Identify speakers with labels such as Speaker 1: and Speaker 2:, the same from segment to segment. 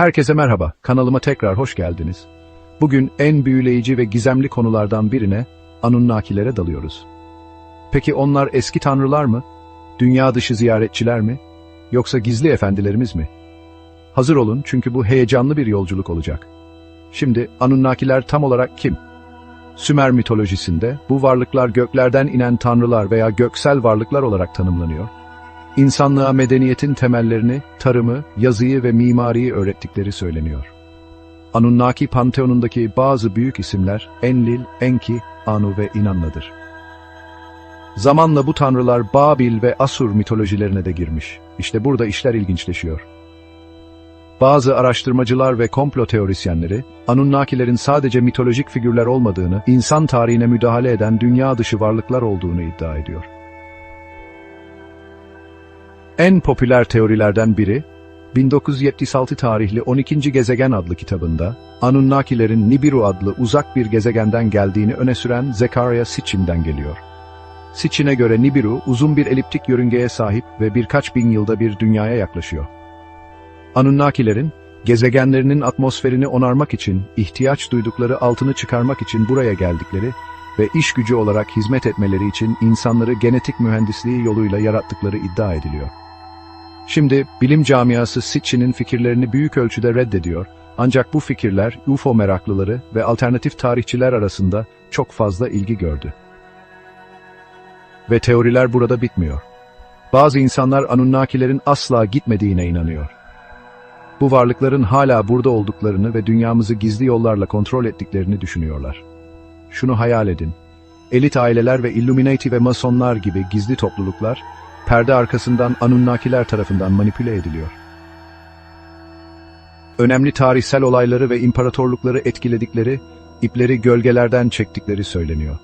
Speaker 1: Herkese merhaba, kanalıma tekrar hoş geldiniz. Bugün en büyüleyici ve gizemli konulardan birine, Anunnakilere dalıyoruz. Peki onlar eski tanrılar mı? Dünya dışı ziyaretçiler mi? Yoksa gizli efendilerimiz mi? Hazır olun çünkü bu heyecanlı bir yolculuk olacak. Şimdi Anunnakiler tam olarak kim? Sümer mitolojisinde bu varlıklar göklerden inen tanrılar veya göksel varlıklar olarak tanımlanıyor. İnsanlığa medeniyetin temellerini, tarımı, yazıyı ve mimariyi öğrettikleri söyleniyor. Anunnaki panteonundaki bazı büyük isimler Enlil, Enki, Anu ve İnannadır. Zamanla bu tanrılar Babil ve Asur mitolojilerine de girmiş. İşte burada işler ilginçleşiyor. Bazı araştırmacılar ve komplo teorisyenleri, Anunnakilerin sadece mitolojik figürler olmadığını, insan tarihine müdahale eden dünya dışı varlıklar olduğunu iddia ediyor. En popüler teorilerden biri, 1976 tarihli 12. Gezegen adlı kitabında, Anunnakilerin Nibiru adlı uzak bir gezegenden geldiğini öne süren Zekaria Sitchin'den geliyor. Sitchin'e göre Nibiru, uzun bir eliptik yörüngeye sahip ve birkaç bin yılda bir dünyaya yaklaşıyor. Anunnakilerin, gezegenlerinin atmosferini onarmak için, ihtiyaç duydukları altını çıkarmak için buraya geldikleri ve iş gücü olarak hizmet etmeleri için insanları genetik mühendisliği yoluyla yarattıkları iddia ediliyor. Şimdi bilim camiası Sitchin'in fikirlerini büyük ölçüde reddediyor ancak bu fikirler UFO meraklıları ve alternatif tarihçiler arasında çok fazla ilgi gördü. Ve teoriler burada bitmiyor. Bazı insanlar Anunnakilerin asla gitmediğine inanıyor. Bu varlıkların hala burada olduklarını ve dünyamızı gizli yollarla kontrol ettiklerini düşünüyorlar. Şunu hayal edin. Elit aileler ve Illuminati ve Masonlar gibi gizli topluluklar, perde arkasından Anunnakiler tarafından manipüle ediliyor. Önemli tarihsel olayları ve imparatorlukları etkiledikleri, ipleri gölgelerden çektikleri söyleniyor.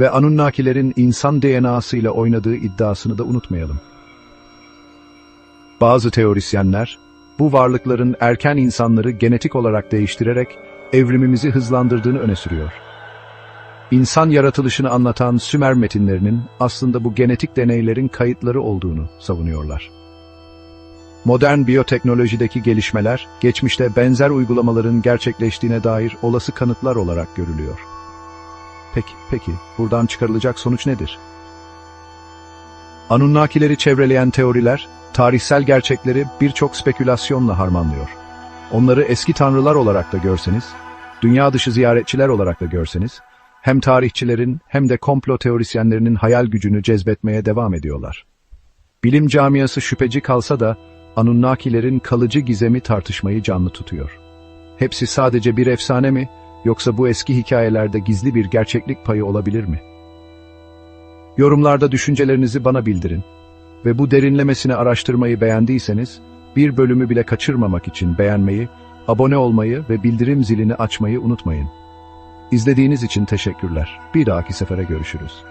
Speaker 1: Ve Anunnakilerin insan DNA'sıyla oynadığı iddiasını da unutmayalım. Bazı teorisyenler, bu varlıkların erken insanları genetik olarak değiştirerek evrimimizi hızlandırdığını öne sürüyor. İnsan yaratılışını anlatan Sümer metinlerinin aslında bu genetik deneylerin kayıtları olduğunu savunuyorlar. Modern biyoteknolojideki gelişmeler, geçmişte benzer uygulamaların gerçekleştiğine dair olası kanıtlar olarak görülüyor. Peki, peki, buradan çıkarılacak sonuç nedir? Anunnakileri çevreleyen teoriler, tarihsel gerçekleri birçok spekülasyonla harmanlıyor. Onları eski tanrılar olarak da görseniz, dünya dışı ziyaretçiler olarak da görseniz, hem tarihçilerin hem de komplo teorisyenlerinin hayal gücünü cezbetmeye devam ediyorlar. Bilim camiası şüpheci kalsa da, Anunnakilerin kalıcı gizemi tartışmayı canlı tutuyor. Hepsi sadece bir efsane mi, yoksa bu eski hikayelerde gizli bir gerçeklik payı olabilir mi? Yorumlarda düşüncelerinizi bana bildirin. Ve bu derinlemesine araştırmayı beğendiyseniz, bir bölümü bile kaçırmamak için beğenmeyi, abone olmayı ve bildirim zilini açmayı unutmayın. İzlediğiniz için teşekkürler. Bir dahaki sefere görüşürüz.